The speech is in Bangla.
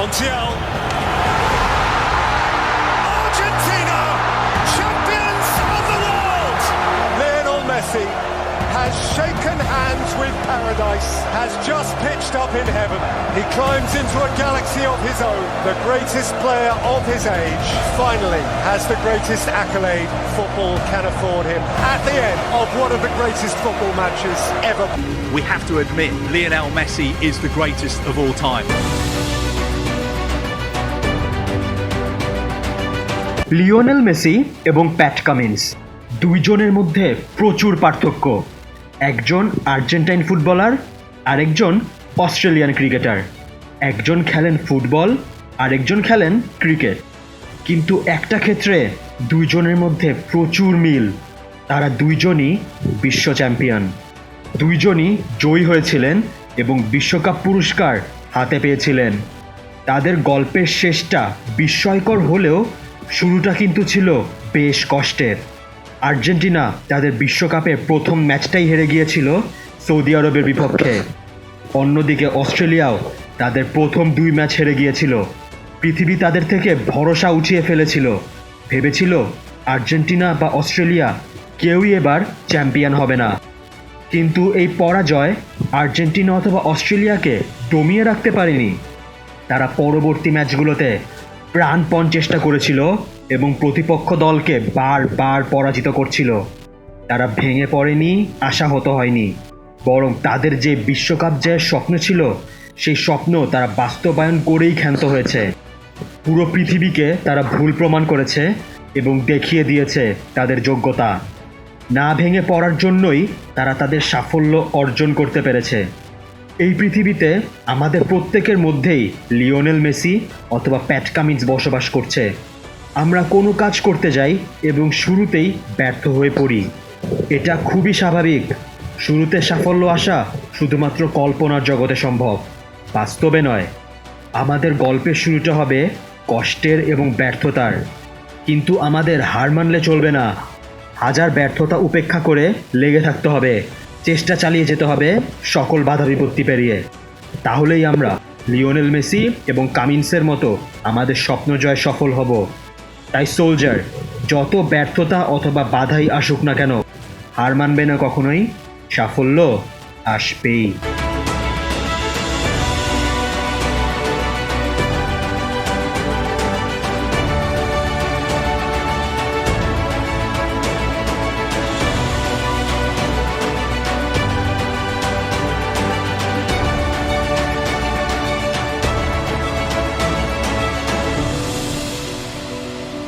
Montiel. Argentina, champions of the world! Lionel Messi has shaken hands with paradise, has just pitched up in heaven. He climbs into a galaxy of his own. The greatest player of his age finally has the greatest accolade football can afford him at the end of one of the greatest football matches ever. We have to admit, Lionel Messi is the greatest of all time. Lionel Messi এবং প্যাট কামিন্স। দুইজনের মধ্যে প্রচুর পার্থক্য। একজন আর্জেন্টাইন ফুটবলার, আরেকজন অস্ট্রেলিয়ান ক্রিকেটার। একজন খেলেন ফুটবল, আরেকজন খেলেন ক্রিকেট। কিন্তু একটা ক্ষেত্রে দুইজনের মধ্যে প্রচুর মিল। তারা দুইজনই বিশ্ব চ্যাম্পিয়ন। দুইজনই জয়ী হয়েছিলেন এবং বিশ্বকাপ পুরস্কার হাতে পেয়েছিলেন। তাদের গল্পের শেষটা বিস্ময়কর হলেও শুরুটা কিন্তু ছিল বেশ কষ্টের। আর্জেন্টিনা তাদের বিশ্বকাপের প্রথম ম্যাচটাই হেরে গিয়েছিল সৌদি আরবের বিপক্ষে। অন্যদিকে অস্ট্রেলিয়াও তাদের প্রথম দুই ম্যাচ হেরে গিয়েছিল। পৃথিবী তাদের থেকে ভরসা উঠিয়ে ফেলেছিল। ভেবেছিল আর্জেন্টিনা বা অস্ট্রেলিয়া কেউই এবার চ্যাম্পিয়ন হবে না। কিন্তু এই পরাজয় আর্জেন্টিনা অথবা অস্ট্রেলিয়াকে দমিয়ে রাখতে পারেনি। তারা পরবর্তী ম্যাচগুলোতে প্রাণপণ চেষ্টা করেছিল এবং প্রতিপক্ষ দলকে বারবার পরাজিত করছিল। তারা ভেঙে পড়েনি, আশাহত হয়নি। বরং তাদের যে বিশ্বকাপ জয়ের স্বপ্ন ছিল, সেই স্বপ্ন তারা বাস্তবায়ন করেই ক্ষান্ত হয়েছে। পুরো পৃথিবীকে তারা ভুল প্রমাণ করেছে এবং দেখিয়ে দিয়েছে তাদের যোগ্যতা। না ভেঙে পড়ার জন্যই তারা তাদের সাফল্য অর্জন করতে পেরেছে। এই পৃথিবীতে আমাদের প্রত্যেকের মধ্যেই লিওনেল মেসি অথবা প্যাট কামিন্স বসবাস করছে। আমরা কোনো কাজ করতে যাই এবং শুরুতেই ব্যর্থ হয়ে পড়ি। এটা খুবই স্বাভাবিক। শুরুতে সাফল্য আসা শুধুমাত্র কল্পনার জগতে সম্ভব, বাস্তবে নয়। আমাদের গল্পের শুরুটা হবে কষ্টের এবং ব্যর্থতার। কিন্তু আমাদের হার মানলে চলবে না। হাজার ব্যর্থতা উপেক্ষা করে লেগে থাকতে হবে। চেষ্টা চালিয়ে যেতে হবে সকল বাধা বিপত্তি পেরিয়ে। তাহলেই আমরা, লিওনেল মেসি এবং কামিন্সের মতো আমাদের স্বপ্ন জয় সফল হব। তাই সোলজার, যত ব্যর্থতা অথবা বাধাই আসুক না কেন, হার মানবে না কখনোই, সাফল্য আসবেই।